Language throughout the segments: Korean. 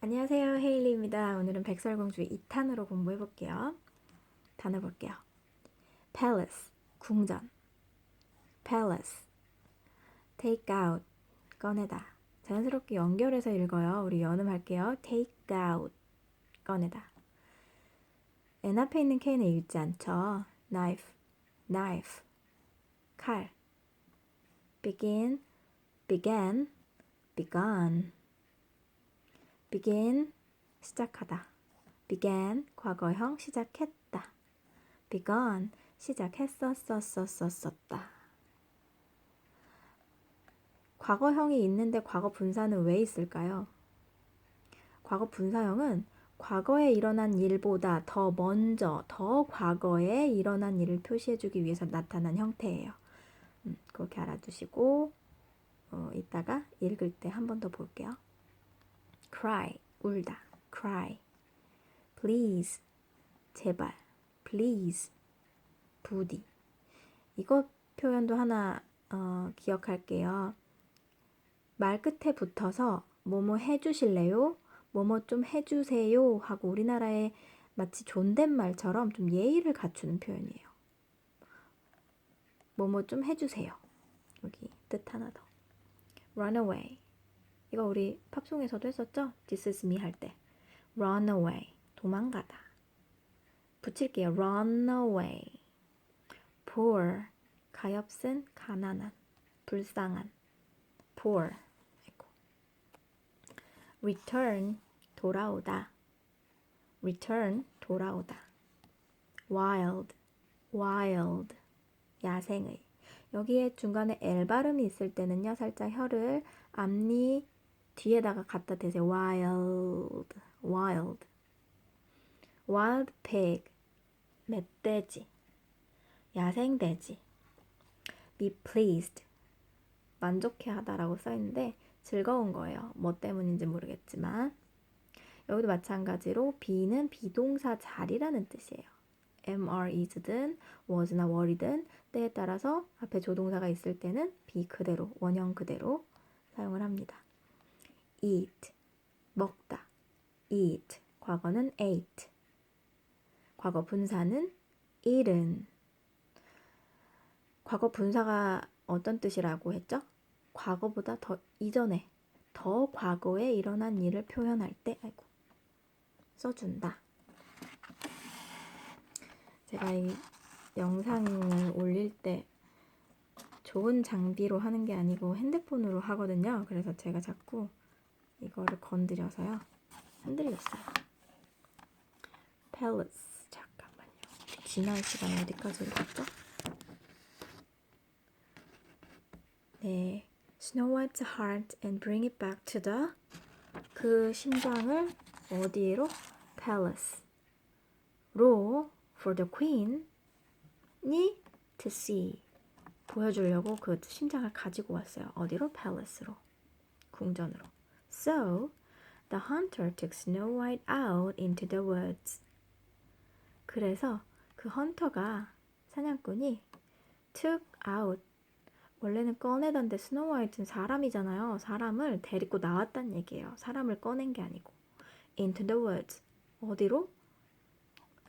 안녕하세요. 헤일리입니다. 오늘은 백설공주 2탄으로 공부해 볼게요. 단어 볼게요. palace, 궁전. palace. take out, 꺼내다. 자연스럽게 연결해서 읽어요. 우리 연음할게요. take out, 꺼내다. n 앞에 있는 k는 읽지 않죠. knife, knife. 칼. begin, began, begun. Begin 시작하다. began 과거형 시작했다. begun 시작했었었었었었다. 과거형이 있는데 과거 분사는 왜 있을까요? 과거 분사형은 과거에 일어난 일보다 더 먼저, 더 과거에 일어난 일을 표시해주기 위해서 나타난 형태예요. 음, 그렇게 알아두시고 어, 이따가 읽을 때 한 번 더 볼게요. Cry. 울다. Cry. Please. 제발. Please. 부디. 이거 표현도 하나 어, 기억할게요. 말 끝에 붙어서 뭐뭐 해주실래요? 뭐뭐 좀 해주세요 하고 우리나라의 마치 존댓말처럼 좀 예의를 갖추는 표현이에요. 뭐뭐 좀 해주세요. 여기 뜻 하나 더. Run away 이거 우리 팝송에서도 했었죠? This is me 할 때. run away. 도망가다. 붙일게요. run away. poor. 가엾은 가난한. 불쌍한. poor. return. 돌아오다. return. 돌아오다. wild. wild. 야생의. 여기에 중간에 L 발음이 있을 때는요, 살짝 혀를 앞니 뒤에다가 갖다 대세요. wild, wild. wild pig, 멧돼지, 야생돼지. be pleased, 만족해하다라고 써있는데 즐거운 거예요. 뭐 때문인지 모르겠지만 여기도 마찬가지로 be는 비동사 자리라는 뜻이에요. are, is든 was나 were이든 때에 따라서 앞에 조동사가 있을 때는 be 그대로, 원형 그대로 사용을 합니다. Eat 먹다 eat 과거는 ate 과거 분사는 eaten 과거 분사가 어떤 뜻이라고 했죠? 과거보다 더 이전에 더 과거에 일어난 일을 표현할 때 아이고 써준다. 제가 이 영상을 올릴 때 좋은 장비로 하는 게 아니고 핸드폰으로 하거든요. 그래서 제가 자꾸 이거를 건드려서요. 흔들렸어요. 팰리스 잠깐만요. 지난 시간에 어디까지 읽었죠? 네. Snow White's heart and bring it back to the 그 심장을 어디로? palace로 for the queen이 to see 보여주려고 그 심장을 가지고 왔어요. 어디로? palace로 궁전으로. So the hunter took Snow White out into the woods. 그래서 그 헌터가 사냥꾼이 took out 원래는 꺼내던데 스노우 화이트는 사람이잖아요. 사람을 데리고 나왔단 얘기예요. 사람을 꺼낸 게 아니고 into the woods 어디로?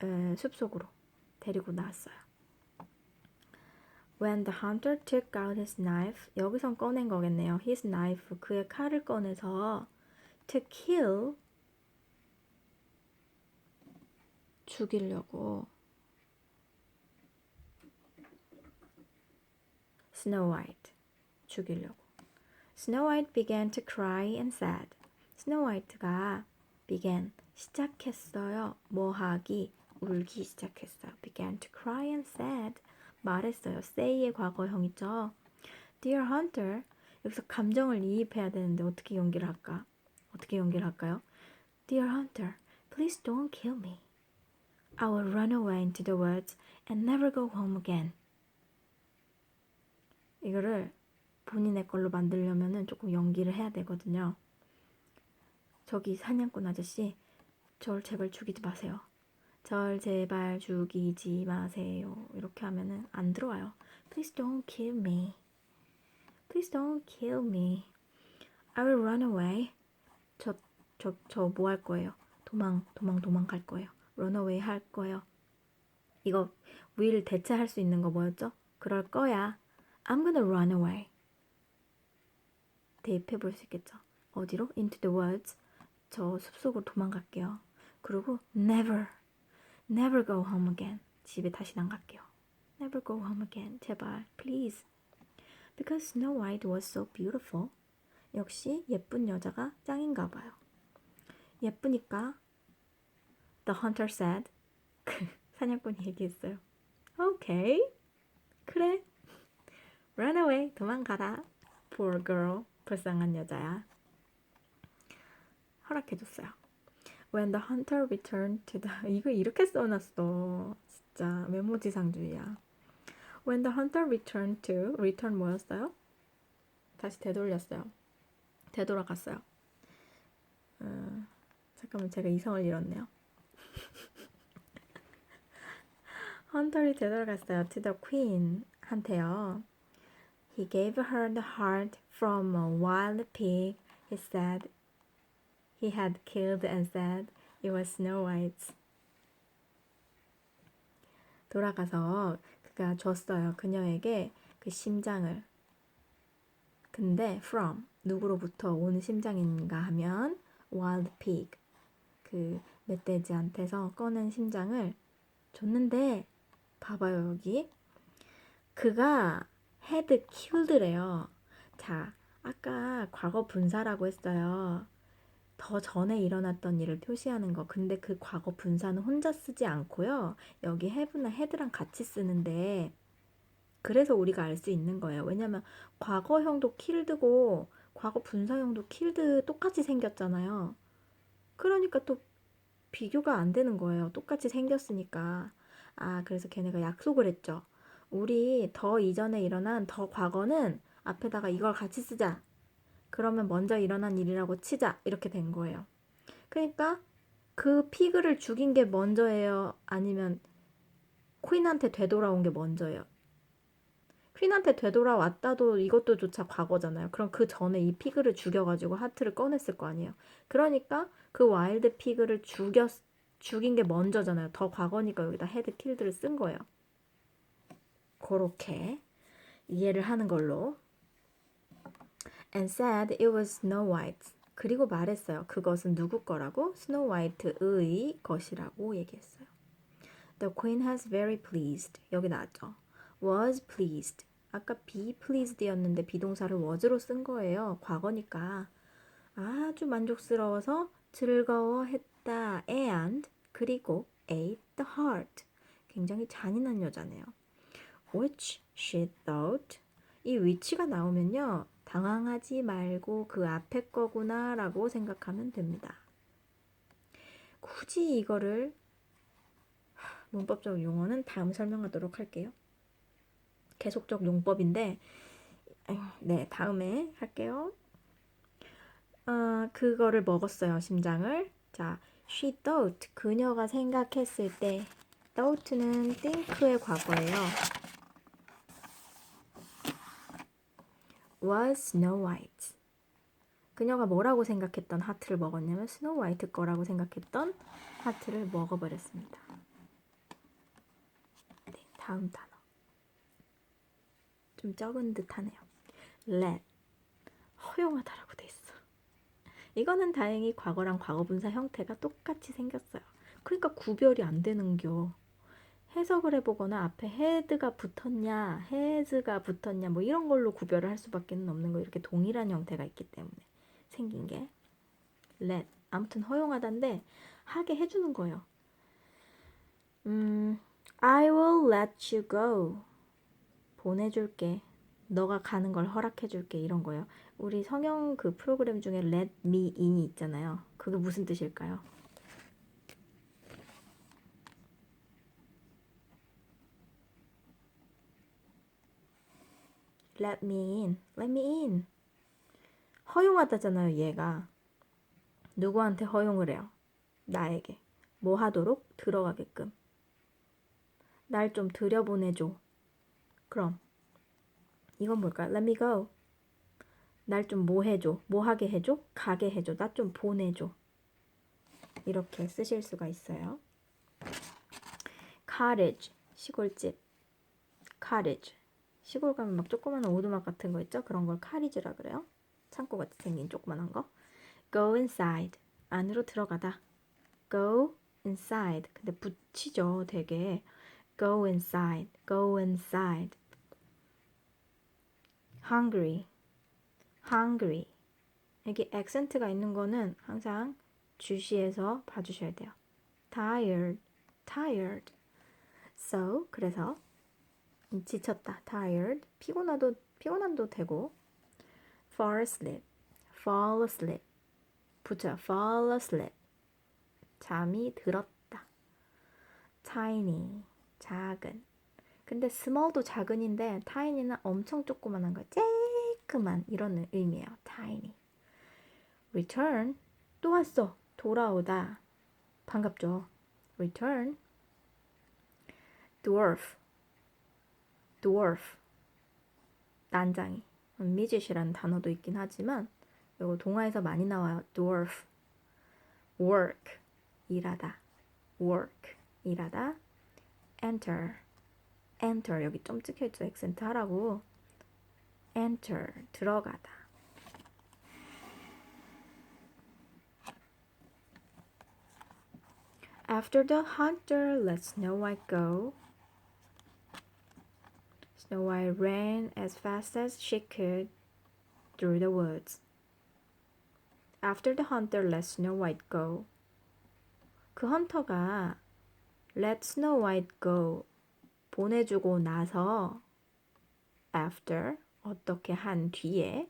에, 숲속으로 데리고 나왔어요. When the hunter took out his knife, 여기선 꺼낸 거겠네요. His knife, 그의 칼을 꺼내서 to kill, 죽이려고 Snow White, 죽이려고. Snow White began to cry and said, Snow White가 began, 시작했어요. 뭐 하기, 울기 시작했어요. began to cry and said, 말했어요. say의 과거형이죠. Dear Hunter, 여기서 감정을 이입해야 되는데 어떻게 연기를 할까? 어떻게 연기를 할까요? Dear Hunter, please don't kill me. I will run away into the woods and never go home again. 이거를 본인의 걸로 만들려면은 조금 연기를 해야 되거든요. 저기 사냥꾼 아저씨, 절 제발 죽이지 마세요. 절 제발 죽이지 마세요. 이렇게 하면은 안 들어와요. Please don't kill me. Please don't kill me. I will run away. 저 저 저 뭐 할 거예요? 도망 도망 도망갈 거예요. run away 할 거예요. 이거 will 대체할 수 있는 거 뭐였죠? 그럴 거야. I'm gonna run away. 대입해 볼 수 있겠죠. 어디로? into the woods. 저 숲속으로 도망갈게요. 그리고 never, never go home again. 집에 다시 안 갈게요. Never go home again. 제발, please. Because Snow White was so beautiful. 역시 예쁜 여자가 짱인가 봐요. 예쁘니까 The hunter said. 그 사냥꾼이 얘기했어요. Okay. 그래. Run away. 도망가라. Poor girl. 불쌍한 여자야. 허락해줬어요. When the hunter returned to the 이거 이렇게 써놨어. 진짜 메모지상주의야. When the hunter returned to return 뭐였어요? 다시 되돌렸어요. 되돌아갔어요. 어, 잠깐만 제가 이성을 잃었네요. 헌터리 되돌아갔어요. To the queen 한테요. He gave her the heart from a wild pig. He said he had killed and said it was Snow White's. 돌아가서 그가 줬어요. 그녀에게 그 심장을. 근데 from 누구로부터 온 심장인가 하면 wild pig 그 멧돼지한테서 꺼낸 심장을 줬는데 봐봐요 여기 그가 had killed래요. 자 아까 과거 분사라고 했어요. 더 전에 일어났던 일을 표시하는 거. 근데 그 과거 분사는 혼자 쓰지 않고요. 여기 have나 had랑 같이 쓰는데 그래서 우리가 알 수 있는 거예요. 왜냐면 과거형도 killed고 과거 분사형도 killed 똑같이 생겼잖아요. 그러니까 또 비교가 안 되는 거예요. 똑같이 생겼으니까. 아, 그래서 걔네가 약속을 했죠. 우리 더 이전에 일어난 더 과거는 앞에다가 이걸 같이 쓰자. 그러면 먼저 일어난 일이라고 치자. 이렇게 된 거예요. 그러니까 그 피그를 죽인 게 먼저예요? 아니면 퀸한테 되돌아온 게 먼저예요? 퀸한테 되돌아왔다도 이것도 조차 과거잖아요. 그럼 그 전에 이 피그를 죽여가지고 하트를 꺼냈을 거 아니에요. 그러니까 그 와일드 피그를 죽였, 죽인 게 먼저잖아요. 더 과거니까 여기다 헤드 킬드를 쓴 거예요. 그렇게 이해를 하는 걸로. And said it was Snow White. 그리고 말했어요. 그것은 누구 거라고? 스노우 화이트의 것이라고 얘기했어요. The queen has very pleased. 여기 나왔죠. was pleased. 아까 be pleased였는데 비동사를 was로 쓴 거예요. 과거니까. 아주 만족스러워서 즐거워했다. and 그리고 ate the heart. 굉장히 잔인한 여자네요. which she thought 이 위치가 나오면요. 당황하지 말고 그 앞에 거구나 라고 생각하면 됩니다. 굳이 이거를 문법적 용어는 다음 설명하도록 할게요. 계속적 용법인데 네 다음에 할게요. 어, 그거를 먹었어요 심장을. 자, she thought 그녀가 생각했을 때 thought는 think의 과거예요. Was Snow White. 그녀가 뭐라고 생각했던 하트를 먹었냐면 스노우 화이트 거라고 생각했던 하트를 먹어버렸습니다. 네, 다음 단어. 좀 적은 듯하네요. let 허용하다라고 돼 있어. 이거는 다행히 과거랑 과거분사 형태가 똑같이 생겼어요. 그러니까 구별이 안 되는겨. 해석을 해보거나 앞에 헤드가 붙었냐, 헤즈가 붙었냐, 뭐 이런 걸로 구별을 할 수밖에 없는 거 이렇게 동일한 형태가 있기 때문에 생긴 게 let 아무튼 허용하다인데 하게 해주는 거예요. 음, I will let you go. 보내줄게. 너가 가는 걸 허락해줄게. 이런 거예요. 우리 성형 그 프로그램 중에 let me in이 있잖아요. 그게 무슨 뜻일까요? Let me in, let me in. 허용하다잖아요, 얘가. 누구한테 허용을 해요? 나에게. 뭐 하도록? 들어가게끔. 날 좀 들여보내줘. 그럼. 이건 뭘까요? Let me go. 날 좀 뭐 해줘? 뭐 하게 해줘? 가게 해줘. 나 좀 보내줘. 이렇게 쓰실 수가 있어요. cottage 시골집 cottage 시골 가면 막 조그마한 오두막 같은 거 있죠? 그런 걸 cottage라 그래요. 창고 같이 생긴 조그만한 거. go inside 안으로 들어가다. go inside 근데 붙이죠 되게 go inside go inside hungry hungry 여기 액센트가 있는 거는 항상 주시해서 봐주셔야 돼요. tired, tired. So 그래서 지쳤다, tired. 피곤하도 피곤함도 되고 fall asleep, fall asleep. 붙여, fall asleep. 잠이 들었다. tiny, 작은. 근데 small도 작은인데 tiny는 엄청 조그만한 거, 쬐끄만 이런 의미예요. tiny. return 또 왔어. 돌아오다. 반갑죠. return. dwarf. Dwarf. 난장이. midget이라는 단어도 있긴 하지만 이거 동화에서 많이 나와요. dwarf. work. 일하다. work. 일하다. enter. enter. 여기 좀 찍혀있죠. 액센트 하라고. enter. 들어가다. After the hunter let Snow White go, Snow White ran as fast as she could through the woods. After the hunter let Snow White go, 그 헌터가 let Snow White go 보내주고 나서 after 어떻게 한 뒤에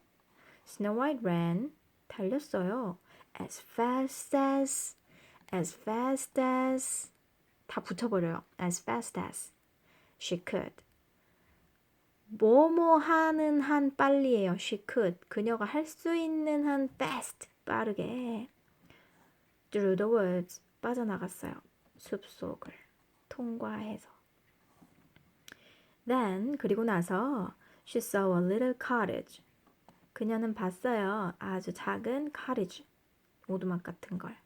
Snow White ran 달렸어요. as fast as as fast as 다 붙여버려요. as fast as she could. 뭐뭐 하는 한 빨리예요. she could. 그녀가 할 수 있는 한 fast 빠르게 through the woods 빠져나갔어요. 숲속을 통과해서. Then 그리고 나서 she saw a little cottage. 그녀는 봤어요. 아주 작은 cottage. 오두막 같은 걸.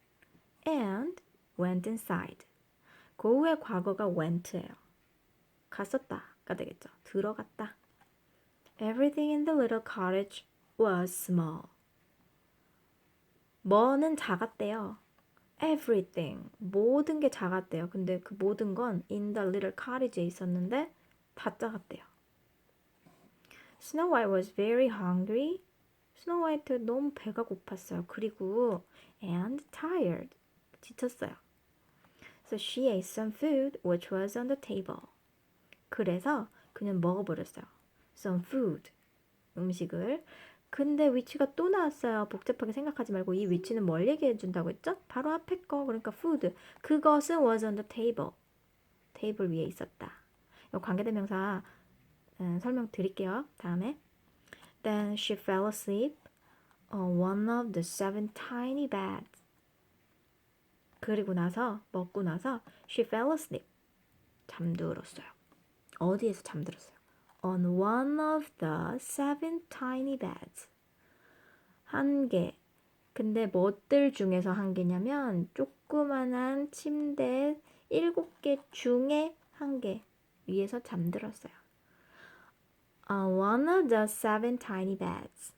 and went inside. 그 후에 과거가 went예요. 갔었다 가 되겠죠. 들어갔다. Everything in the little cottage was small. 뭐는 작았대요. Everything. 모든 게 작았대요. 근데 그 모든 건 in the little cottage에 있었는데 다 작았대요. Snow White was very hungry. 스노우 화이트 너무 배가 고팠어요. 그리고 and tired. 지쳤어요. So she ate some food which was on the table. 그래서 그는 먹어버렸어요. Some food. 음식을. 근데 위치가 또 나왔어요. 복잡하게 생각하지 말고 이 위치는 뭘 얘기해 준다고 했죠? 바로 앞에 거. 그러니까 food. 그것은 was on the table. 테이블 위에 있었다. 이 관계대명사 음, 설명 드릴게요. 다음에 Then she fell asleep on one of the seven tiny beds. 그리고 나서 먹고 나서 she fell asleep. 잠들었어요. 어디에서 잠들었어요? On one of the seven tiny beds. 한 개. 근데 뭐들 중에서 한 개냐면 조그만한 침대 일곱 개 중에 한 개 위에서 잠들었어요. On one of the seven tiny beds.